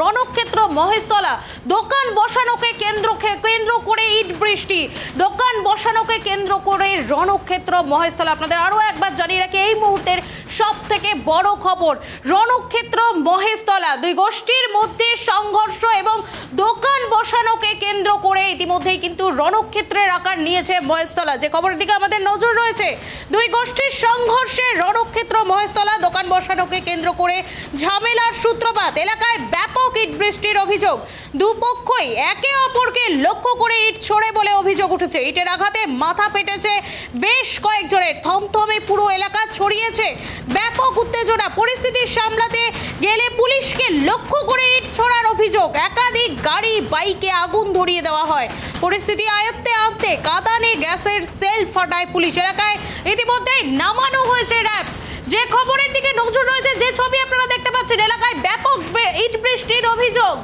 রণক্ষেত্র মহেশতলা। দোকান বসানোকে কেন্দ্র কেন্দ্র করে ইট বৃষ্টি। দোকান বসানোকে কেন্দ্র করে রণক্ষেত্র মহেশতলা। আপনাদের আরও একবার জানিয়ে রাখি, এই মুহূর্তের সব থেকে বড় খবর, রণক্ষেত্র মহেশতলা। দুই গোষ্ঠীর মধ্যে সংঘর্ষ এবং দোকান বসানোকে কেন্দ্র করে ইতিমধ্যেই কিন্তু রণক্ষেত্রের আকার নিয়েছে মহেশতলা। যে খবরের দিকে আমাদের নজর রয়েছে, দুই গোষ্ঠীর সংঘর্ষে রণক্ষেত্র মহেশতলা দোকান বসানোকে কেন্দ্র করে ঝামেলার সূত্রপাত। এলাকায় ব্যাপক ইট বৃষ্টির অভিযোগ। দুপক্ষই একে অপরকে লক্ষ্য করে ইট ছোড়ে বলে অভিযোগ উঠেছে। ইটের আঘাতে মাথা ফেটেছে বেশ কয়েকজনের। থমথমে পুরো এলাকা ছড়িয়েছে। ব্যাপক উত্তেজনা। পরিস্থিতি সামলাতে গেলে পুলিশকে লক্ষ্য করে ইট ছোড়ার অভিযোগ। একাধিক গাড়ি, বাইকে আগুন ধরিয়ে দেওয়া হয়। পরিস্থিতি আয়ত্তে আনতে কাঁদানে গ্যাসের সেল ফাটায় পুলিশ এলাকায়। ইতিমধ্যেই নামানো হয়েছে র্যাব। যে খবরের দিকে নজর রয়েছে, যে ছবি আপনারা দেখতে পাচ্ছেন, এলাকায় বে- ইট বৃষ্টির অভিযোগ।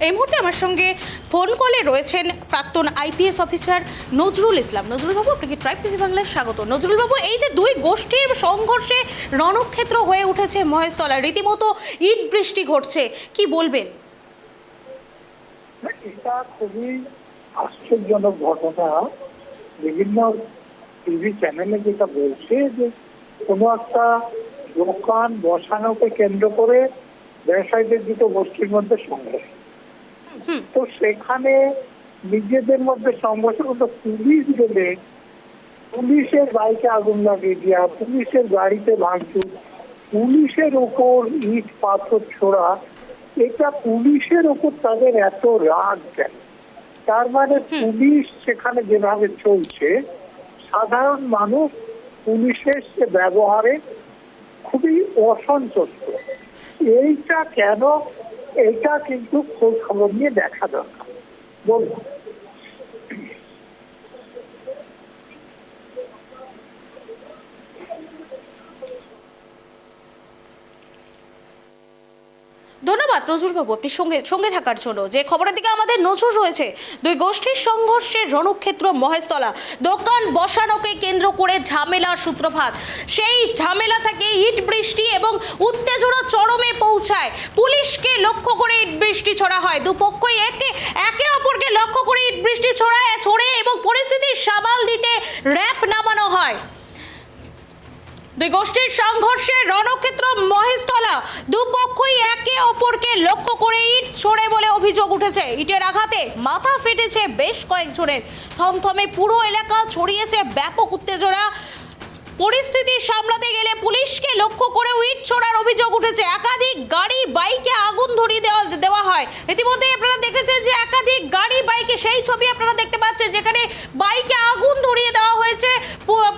এই মুহূর্তে আমার সঙ্গে ফোন কলে রয়েছেন প্রাক্তন আইপিএস অফিসার নজরুল ইসলাম। নজরুল বাবু আপনাকে ট্রাইব টিভি বাংলায় স্বাগত। নজরুল বাবু এই যে দুই গোষ্ঠীর সংঘর্ষে রণক্ষেত্র হয়ে উঠেছে মহেশতলা, রীতিমতো ইট বৃষ্টি ঘটছে, কি বলবেন? এটা খুবই আশ্চর্যজনক ঘটনা বিভিন্ন টিভি চ্যানেলে যেটা বলছে যে কোনো একটা দোকান বসানোকে কেন্দ্র করে ব্যবসায়ীদের দুটো গোষ্ঠীর মধ্যে সংঘর্ষ। তো সেখানে নিজেদের মধ্যে সংঘর্ষ কিন্তু পুলিশ গেলে পুলিশের বাইকে আগুন লাগিয়ে দেওয়া পুলিশের গাড়িতে ভাঙচুর পুলিশের উপর ইট পাথর ছোড়া এটা পুলিশের ওপর তাদের এত রাগ কেন? তার মানে পুলিশ সেখানে যেভাবে চলছে সাধারণ মানুষ পুলিশের সে ব্যবহারে খুবই অসন্তুষ্ট। এইটা কেন? এটা কিন্তু খোঁজ খবর নিয়ে দেখা দরকার। বলুন ধন্যবাদ নজরুলবাবু, আপনি সঙ্গে সঙ্গে থাকার জন্য। যে খবরের দিকে আমাদের নজর রয়েছে, দুই গোষ্ঠীর সংঘর্ষের রণক্ষেত্র মহেশতলা। দোকান বসানোকে কেন্দ্র করে ঝামেলার সূত্রপাত। সেই ঝামেলা থেকে ইট বৃষ্টি এবং উত্তেজনা চরমে পৌঁছায়। পুলিশকে লক্ষ্য করে ইট বৃষ্টি ছড়া হয়। দুপক্ষই একে একে অপরকে লক্ষ্য করে ইট বৃষ্টি ছড়ায়, ছড়ে এবং পরিস্থিতির সামাল দিতে র্যাপ নামানো হয়। দুই গোষ্ঠীর সংঘর্ষে রণক্ষেত্র মহেশতলা দুপক্ষই একে অপরকে লক্ষ্য করে ইট ছোড়ে বলে অভিযোগ উঠেছে। ইটের আঘাতে মাথা ফেটেছে বেশ কয়েকজনের। থমথমে পুরো এলাকা ছড়িয়েছে ব্যাপক উত্তেজনা। পরিস্থিতি সামলাতে গেলে পুলিশকে লক্ষ্য করে ইট ছোড়ার অভিযোগ উঠেছে। একাধিক গাড়ি, বাইকে আগুন ধরিয়ে দেওয়া দেওয়া হয়। ইতিমধ্যে আপনারা দেখেছেন যে একাধিক গাড়ি, বাইকে সেই ছবি আপনারা দেখতে পাচ্ছেন, যেখানে বাইকে আগুন ধরিয়ে দেওয়া হয়েছে।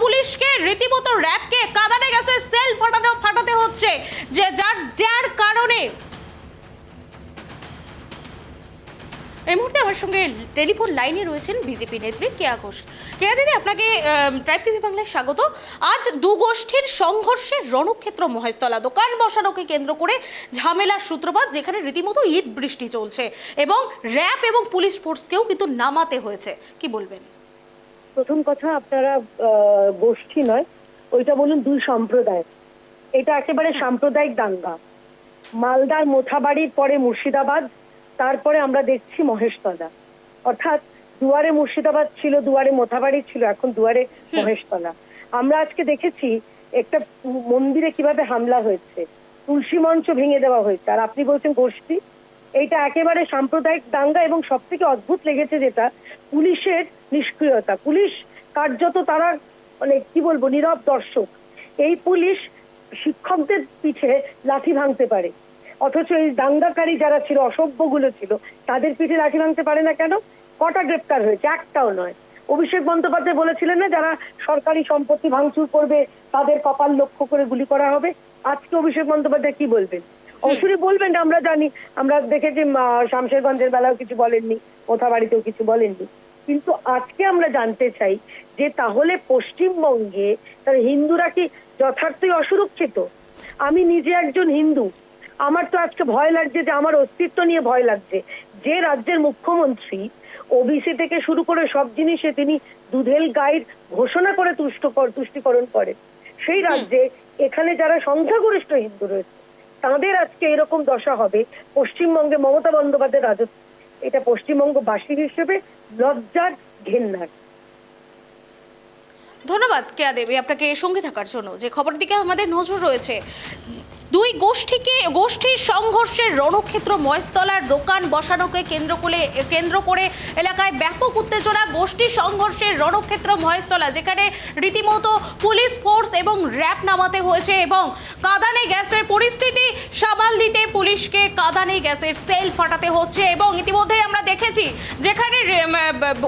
পুলিশকে রীতিমতো র্যাবকে কাদানে গ্যাসের সেল ফাটানো, ফাটাতে হচ্ছে। যে যার যার কারণে এই মুহূর্তে আমার সঙ্গে টেলিফোন লাইনে রয়েছেন বিজেপি নেত্রী কেয়া ঘোষ। কেয়া দিদি, আপনাকে ট্রাইব টিভি বাংলায় স্বাগত। আজ দু গোষ্ঠীর সংঘর্ষের রণক্ষেত্র মহেশতলা, দোকান বসানোকে কেন্দ্র করে ঝামেলার সূত্রপাত, যেখানে রীতিমতো ইট বৃষ্টি চলছে এবং র্যাব এবং পুলিশ ফোর্সকেও কিন্তু নামাতে হয়েছে। কি বলবেন? প্রথম কথা, আপনারা গোষ্ঠী নয়, ওইটা বলুন দুই সম্প্রদায়। এটা একেবারে সাম্প্রদায়িক দাঙ্গা। মালদার মোথাবাড়ির পরে মুর্শিদাবাদ তারপরে আমরা দেখছি মহেশতলা অর্থাৎ দুয়ারে মুর্শিদাবাদ ছিল দুয়ারে মোথাবাড়ি ছিল এখন দুয়ারে মহেশতলা আমরা আজকে দেখেছি একটা মন্দিরে কীভাবে হামলা হয়েছে। তুলসী মঞ্চ ভেঙে দেওয়া হয়েছে। আর আপনি বলছেন গোষ্ঠী? এইটা একেবারে সাম্প্রদায়িক দাঙ্গা এবং সব থেকে অদ্ভুত লেগেছে যেটা পুলিশের নিষ্ক্রিয়তা। পুলিশ কার্যত তারা মানে কি বলব নীরব দর্শক। এই পুলিশ শিক্ষকদের পিঠে লাঠি ভাঙতে পারে। অথচ এই দাঙ্গাকারী যারা ছিল অসভ্যগুলো ছিল তাদের পিঠে লাঠি ভাঙতে পারে না কেন? কটা গ্রেপ্তার হয়েছে? একটাও নয়। অভিষেক বন্দ্যোপাধ্যায় বলেছিলেন না যারা সরকারি সম্পত্তি ভাঙচুর করবে তাদের কপাল লক্ষ্য করে গুলি করা হবে। আজকে অভিষেক বন্দ্যোপাধ্যায় কি বলবেন? অবশ্যই বলবেন আমরা জানি। আমরা দেখেছি শামশেরগঞ্জের বেলাও কিছু বলেননি কোথা বাড়িতেও কিছু বলেননি। কিন্তু আজকে আমরা জানতে চাই যে তাহলে পশ্চিমবঙ্গে তার হিন্দুরা কি যথার্থই অসুরক্ষিত? আমি নিজে একজন হিন্দু আমার তো আজকে ভয় লাগছে যে আমার অস্তিত্ব নিয়ে ভয় লাগছে। যে রাজ্যের মুখ্যমন্ত্রী ওবিসি থেকে শুরু করে সব জিনিসে তিনি দুধেল গাইড ঘোষণা করে তুষ্ট তুষ্টিকরণ করে। সেই রাজ্যে এখানে যারা সংখ্যাগরিষ্ঠ হিন্দু রয়েছে তাদের আজকে এরকম দশা হবে পশ্চিমবঙ্গে মমতা বন্দ্যোপাধ্যায়ের রাজত্ব। এটা পশ্চিমবঙ্গ পশ্চিমবঙ্গবাসী হিসেবে লজ্জার ঘেন্নার। ধন্যবাদ কেয়া দেবী আপনাকে সঙ্গে থাকার জন্য। যে খবর দিকে আমাদের নজর রয়েছে দুই গোষ্ঠীকে, গোষ্ঠীর সংঘর্ষের রণক্ষেত্র মহেশতলার দোকান বসানোকে কেন্দ্র করে কেন্দ্র করে এলাকায় ব্যাপক উত্তেজনা, গোষ্ঠী সংঘর্ষের রণক্ষেত্র মহেশতলা, যেখানে রীতিমতো পুলিশ ফোর্স এবং র্যাব নামাতে হয়েছে এবং কাদানে গ্যাসের পরিস্থিতি সামাল দিতে পুলিশকে কাদানে গ্যাসের সেল ফাটাতে হচ্ছে এবং ইতিমধ্যে আমরা দেখেছি যেখানে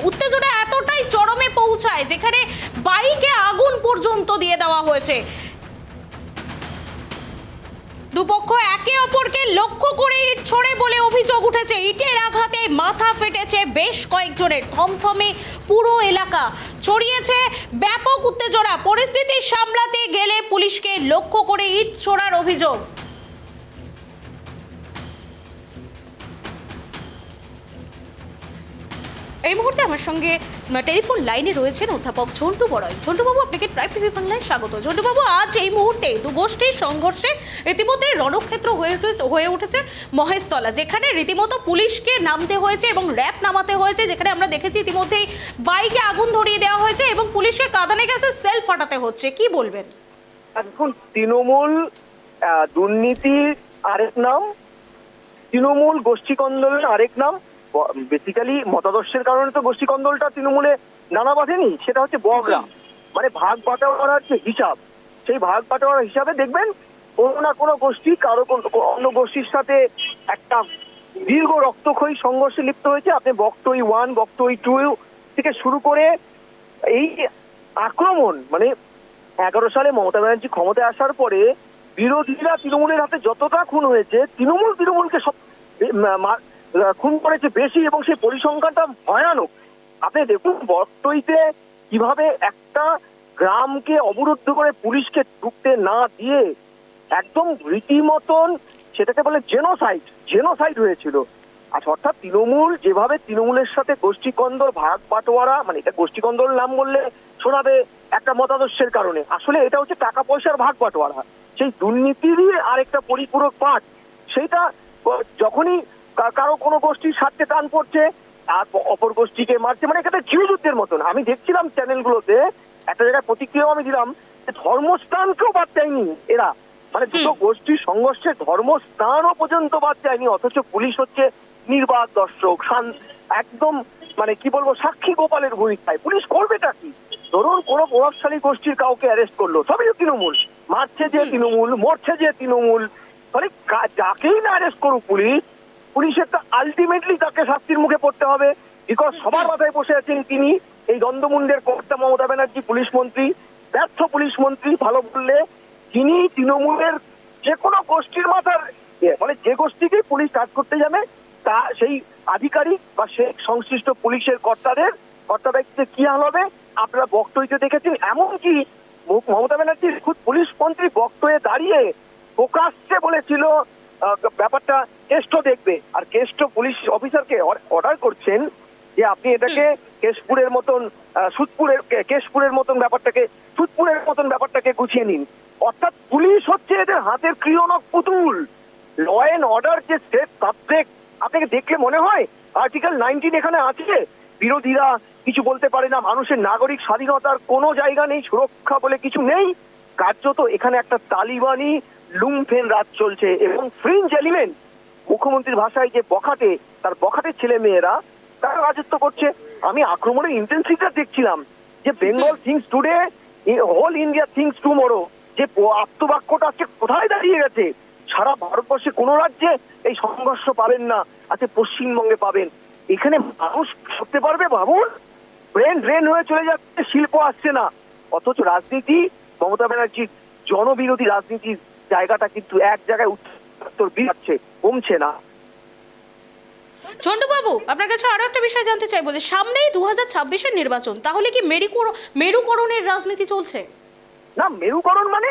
উত্তেজনা এতটাই চরমে পৌঁছায় যেখানে বাইকে আগুন পর্যন্ত দিয়ে দেওয়া হয়েছে। দুপক্ষ একে অপরকে লক্ষ্য করে ইট ছড়ে বলে অভিযোগ উঠেছে। ইটের আঘাতে মাথা ফেটেছে বেশ কয়েকজনের থমথমে পুরো এলাকা। ছড়িয়েছে ব্যাপক উত্তেজনা। পরিস্থিতি সামলাতে গেলে পুলিশকে লক্ষ্য করে ইট ছোড়ার অভিযোগ। এই মুহূর্তে আমার সঙ্গে টেলিফোন লাইনে রয়েছেন অধ্যাপক ঝন্টু বড়াই। ঝন্টুবাবু, আপনাকে প্রাইম টিভি বাংলায় স্বাগত। ঝন্টুবাবু, আজ এই মুহূর্তে দু গোষ্ঠীর সংঘর্ষে রীতিমতো রণক্ষেত্র হয়ে হয়ে উঠেছে মহেশতলা, যেখানে রীতিমতো পুলিশকে নামতে হয়েছে এবং র্যাব নামাতে হয়েছে, যেখানে আমরা দেখেছি ইতিমধ্যেই বাইকে আগুন ধরিয়ে দেওয়া হয়েছে এবং পুলিশকে কাঁদানে গেছে সেল ফাটাতে হচ্ছে। কি বলবেন? এখন তৃণমূল দুর্নীতির আরেক নাম, তৃণমূল গোষ্ঠী আরেক নাম বেসিক্যালি মতাদর্শের কারণে তো গোষ্ঠী কন্দলটা তৃণমূলে নানা বাঁধেনি সেটা হচ্ছে বগরা মানে ভাগ বাটোয়ারার যে হিসাব। সেই ভাগ বাটোয়ারার হিসাবে দেখবেন কোনো না কোনো গোষ্ঠী কারও অন্য গোষ্ঠীর সাথে একটা দীর্ঘ রক্তক্ষয়ী সংঘর্ষে লিপ্ত হয়েছে। আপনি বক্তই ওয়ান বক্তই টু থেকে শুরু করে এই আক্রমণ মানে এগারো সালে মমতা ব্যানার্জি ক্ষমতায় আসার পরে বিরোধীরা তৃণমূলের হাতে যতটা খুন হয়েছে তৃণমূল তৃণমূলকে সব খুন করেছে বেশি এবং সেই পরিসংখ্যানটা ভয়ানক। আপনি দেখুন বর্তইতে কীভাবে একটা গ্রামকে অবরুদ্ধ করে পুলিশকে ঢুকতে না দিয়ে একদম রীতিমতন সেটাকে বলে জেনোসাইড জেনোসাইড হয়েছিল। আচ্ছা অর্থাৎ তৃণমূল, যেভাবে তৃণমূলের সাথে গোষ্ঠী কন্দল ভাগ বাটোয়ারা মানে এটা গোষ্ঠী কন্দল নাম বললে শোনাবে একটা মতাদর্শের কারণে। আসলে এটা হচ্ছে টাকা পয়সার ভাগ বাটোয়ারা সেই দুর্নীতিরই আরেকটা পরিপূরক পাঠ। সেইটা যখনই কারও কোনো গোষ্ঠীর স্বার্থে টান পড়ছে আর অপর গোষ্ঠীকে মারছে। মানে একটা গৃহযুদ্ধের মতন। আমি দেখছিলাম চ্যানেলগুলোতে একটা জায়গায় প্রতিক্রিয়াও আমি দিলাম যে ধর্মস্থানকেও বাদ দেয়নি এরা। মানে দুটো গোষ্ঠীর সংঘর্ষে ধর্মস্থানও পর্যন্ত বাদ যায়নি অথচ পুলিশ হচ্ছে নির্বাক দর্শক একদম মানে কি বলব সাক্ষী গোপালের ভূমিকায় পুলিশ করবেটা কি? ধরুন কোনো প্রভাবশালী গোষ্ঠীর কাউকে অ্যারেস্ট করল সবই তো তৃণমূল। মারছে যে তৃণমূল মরছে যে তৃণমূল। মানে যাকেই না অ্যারেস্ট করুক পুলিশ পুলিশের তো আলটিমেটলি তাকে শাস্তির মুখে পড়তে হবে বিকজ সবার মাথায় বসে আছেন তিনি, এই দ্বন্দ্বমুন্ডের কর্তা মমতা ব্যানার্জি, পুলিশ মন্ত্রী, ব্যর্থ পুলিশ মন্ত্রী, ভালো বললে, তিনি তৃণমূলের যে কোনো গোষ্ঠীর মাথার মানে যে গোষ্ঠীকেই পুলিশ কাজ করতে যাবে তা সেই আধিকারিক বা সে সংশ্লিষ্ট পুলিশের কর্তাদের, কর্তা ব্যক্তিদের কি হাল হবে, আপনারা বক্তব্যতে দেখেছেন, এমনকি মমতা ব্যানার্জির খুব পুলিশ মন্ত্রী বক্তব্যে দাঁড়িয়ে প্রকাশ্যে বলেছিল ব্যাপারটা কেষ্ট দেখবে। আর কেষ্ট পুলিশ অফিসারকে অর্ডার করছেন যে আপনি এটাকে কেশপুরের মতন সুদপুরের কেশপুরের মতন ব্যাপারটাকে সুদপুরের মতন ব্যাপারটাকে গুছিয়ে নিন। অর্থাৎ পুলিশ হচ্ছে এদের হাতের ক্রিয়নক পুতুল। ল অ্যান্ড অর্ডার যে স্টেট সাবজেক্ট আপনাকে দেখলে মনে হয়? আর্টিকেল নাইনটিন এখানে আছে। বিরোধীরা কিছু বলতে পারে না। মানুষের নাগরিক স্বাধীনতার কোনো জায়গা নেই সুরক্ষা বলে কিছু নেই। কার্যত এখানে একটা তালিবানি লুমফেন রাজ চলছে এবং ফ্রিঞ্জ এলিমেন্ট মুখ্যমন্ত্রীর ভাষায় যে বখাটে, তার বখাটের ছেলে মেয়েরা, তারা রাজত্ব করছে। আমি আক্রমণের ইন্টেন্সিটিটা দেখছিলাম যে Bengal thinks today whole India thinks tomorrow যে আত্মবাক্যটা আজকে কোথায় দাঁড়িয়ে গেছে? সারা ভারতবর্ষে কোন রাজ্যে এই সংঘর্ষ পাবেন না, আজকে পশ্চিমবঙ্গে পাবেন। এখানে মানুষ করতে পারবে ভাবুন ব্রেন ড্রেন হয়ে চলে যাচ্ছে, শিল্প আসছে না। অথচ রাজনীতি মমতা ব্যানার্জির জনবিরোধী রাজনীতির জায়গাটা কিন্তু এক জায়গায় উত্তর বিরাচ্ছে কমছে না। ঝন্টুবাবু আপনার কাছে আরও একটা বিষয় জানতে চাইব যে সামনেই দু হাজার ছাব্বিশের নির্বাচন তাহলে কি মেরুকরণের রাজনীতি চলছে? না মেরুকরণ মানে?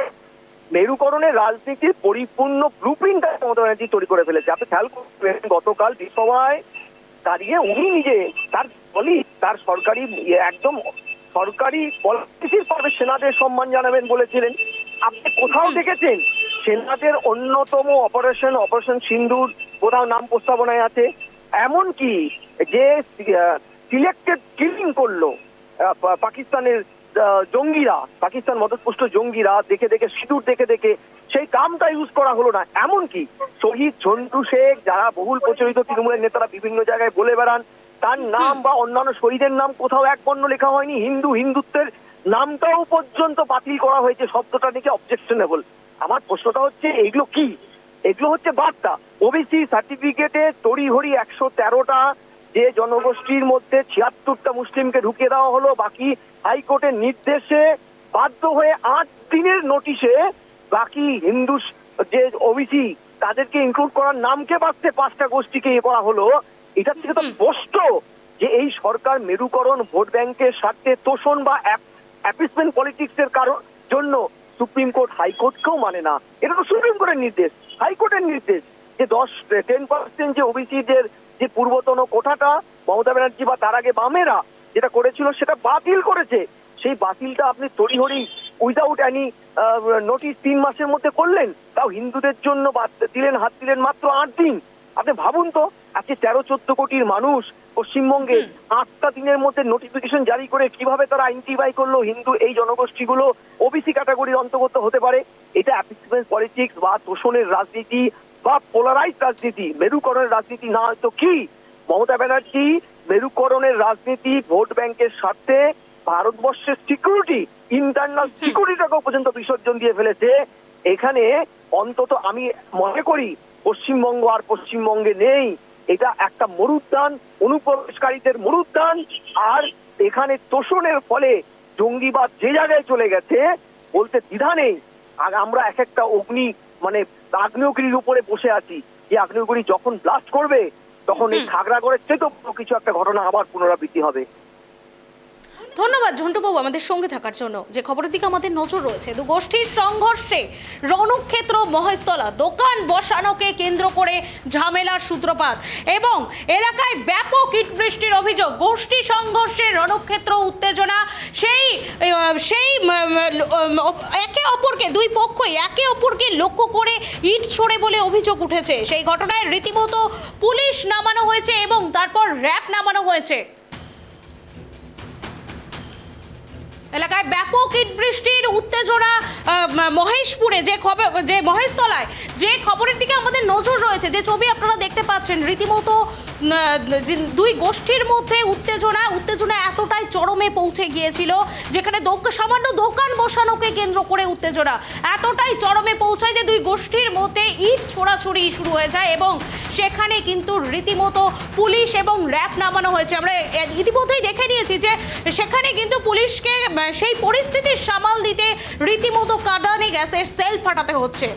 মেরুকরণের রাজনীতির পরিপূর্ণ ব্লু প্রিন্ট মমতা ব্যানার্জি তৈরি করে ফেলেছে। আপনি খেয়াল করবেন গতকাল বিশ্বসভায় দাঁড়িয়ে উনি নিজে তার বলি তার সরকারি একদম সরকারি পলিসির পর্বে সেনাদের সম্মান জানাবেন বলেছিলেন। আপনি কোথাও দেখেছেন? সেনাদের অন্যতম অপারেশন অপারেশন সিন্দুর কোথাও নাম প্রস্তাবনায় আছে? এমনকি যে সিলেক্টেড কিলিং করল পাকিস্তানের জঙ্গিরা পাকিস্তান মদতপুষ্ট জঙ্গিরা দেখে দেখে সিঁদুর দেখে দেখে সেই কামটা ইউজ করা হলো না। এমনকি শহীদ ঝন্টু শেখ যারা বহুল প্রচলিত তৃণমূলের নেতারা বিভিন্ন জায়গায় বলে বেড়ান তার নাম বা অন্যান্য শহীদের নাম কোথাও এক বর্ণ লেখা হয়নি। হিন্দু হিন্দুত্বের নামটাও পর্যন্ত বাতিল করা হয়েছে। শব্দটা নিচে অবজেকশনেবল আমার প্রশ্নটা হচ্ছে, এগুলো কি? এগুলো হচ্ছে বার্তা। ওবিসি সার্টিফিকেটে তড়িহড়ি একশো তেরোটা যে জনগোষ্ঠীর মধ্যে ছিয়াত্তরটা মুসলিমকে ঢুকিয়ে দেওয়া হলো, বাকি হাইকোর্টের নির্দেশে বাধ্য হয়ে আট দিনের নোটিশে বাকি হিন্দু যে ওবিসি, তাদেরকে ইনক্লুড করার নামকে বাঁচতে পাঁচটা গোষ্ঠীকে ইয়ে করা হলো। এটার থেকে তো স্পষ্ট যে এই সরকার মেরুকরণ ভোট ব্যাংকের স্বার্থে তোষণ বা অ্যাপিসমেন্ট পলিটিক্স এর কারণ জন্য সুপ্রিম কোর্ট হাইকোর্টকেও মানে না। এটা তো সুপ্রিম কোর্টের নির্দেশ হাইকোর্টের নির্দেশ যে দশ টেন পার্সেন্ট যে ওবিসিদের যে পূর্বতন কোঠাটা মমতা ব্যানার্জি বা তার আগে বামেরা যেটা করেছিল সেটা বাতিল করেছে। সেই বাতিলটা আপনি তড়িহড়ি উইদাউট এনি নোটিশ তিন মাসের মধ্যে করলেন। তাও হিন্দুদের জন্য দিলেন হাত দিলেন মাত্র আট দিন। আপনি ভাবুন তো আজকে তেরো চোদ্দ কোটির মানুষ পশ্চিমবঙ্গে আটটা দিনের মধ্যে নোটিফিকেশন জারি করে কীভাবে তারা আইডেন্টিফাই করল হিন্দু এই জনগোষ্ঠীগুলো ওবিসি ক্যাটাগরির অন্তর্গত হতে পারে। এটা অ্যাপিসমেন্ট পলিটিক্স বা তোষণের রাজনীতি বা পোলারাইজ রাজনীতি মেরুকরণের রাজনীতি না তো কি? মমতা ব্যানার্জি মেরুকরণের রাজনীতি ভোট ব্যাংকের স্বার্থে ভারতবর্ষের সিকিউরিটি ইন্টারনাল সিকিউরিটিটাকেও পর্যন্ত বিসর্জন দিয়ে ফেলেছে। এখানে অন্তত আমি মনে করি পশ্চিমবঙ্গ আর পশ্চিমবঙ্গে নেই। এটা একটা মরুদ্যান অনুপ্রবেশকারীদের মরুদ্যান আর এখানে তোষণের ফলে জঙ্গিবাদ যে জায়গায় চলে গেছে বলতে দ্বিধা নেই। আর আমরা এক একটা অগ্নি মানে আগ্নেয়গিরির উপরে বসে আছি। যে আগ্নেয়গিরি যখন ব্লাস্ট করবে তখন এই খাগড়াগড়ের চেয়ে তো কিছু একটা ঘটনা আবার পুনরাবৃত্তি হবে। ধন্যবাদ ঝন্টুবাবু আমাদের সঙ্গে থাকার জন্য। যে খবরের দিকে আমাদের নজর রয়েছে দু গোষ্ঠীর সংঘর্ষে রণক্ষেত্র মহেশতলা, দোকান বসানোকে কেন্দ্র করে ঝামেলার সূত্রপাত এবং এলাকায় ব্যাপক বৃষ্টির অভিযোগ। গোষ্ঠী সংঘর্ষে রণক্ষেত্র উত্তেজনা, সেই সেই একে অপরকে, দুই পক্ষই একে অপরকে লক্ষ্য করে ইট ছোড়ে বলে অভিযোগ উঠেছে। সেই ঘটনায় রীতিমতো পুলিশ নামানো হয়েছে এবং তারপর র্যাব নামানো হয়েছে। এলাকায় ব্যাপক ইট বৃষ্টির উত্তেজনা মহেশপুরে যে খবর, যে মহেশতলায় যে খবরের দিকে আমাদের নজর রয়েছে, যে ছবি আপনারা দেখতে পাচ্ছেন, রীতিমতো দুই গোষ্ঠীর মধ্যে উত্তেজনা উত্তেজনা এতটাই চরমে পৌঁছে গিয়েছিল, যেখানে সামান্য দোকান বসানোকে কেন্দ্র করে উত্তেজনা এতটাই চরমে পৌঁছায় যে দুই গোষ্ঠীর মধ্যে ইট ছোড়াছুড়ি শুরু হয়ে যায় এবং সেখানে কিন্তু রীতিমতো পুলিশ এবং র্যাব নামানো হয়েছে। আমরা ইতিমধ্যেই দেখে নিয়েছি যে সেখানে কিন্তু পুলিশকে, সেই পরিস্থিতির সামাল দিতে রীতিমতো কাঁদানে গ্যাসের সেল ফাটাতে হচ্ছে।